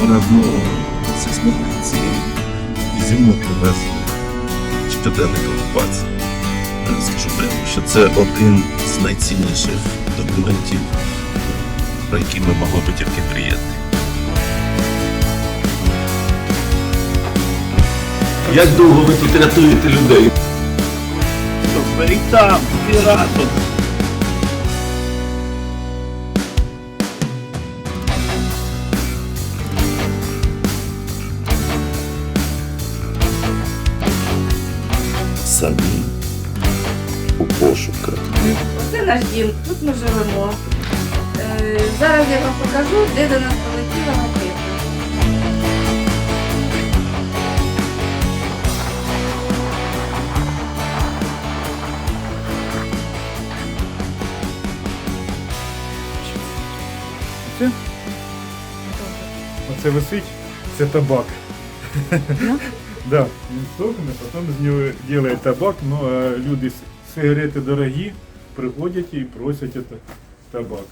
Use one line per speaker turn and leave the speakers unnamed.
разно зі смітниці і мною привезли щоденник окупації. Скажу прямо, що це один з найцінніших документів, про які ми могли би тільки мріяти.
Як довго ви тут рятуєте людей?
Беріть там, і Самі у пошуках.
Це наш дім, тут ми живемо. Е, Зараз я вам покажу, де до нас полетіла ракета.
Це? Оце висить, це табак. Да, він сохне, потім з нього роблять табак, ну а люди сигарети дорогі приходять і просять это табак.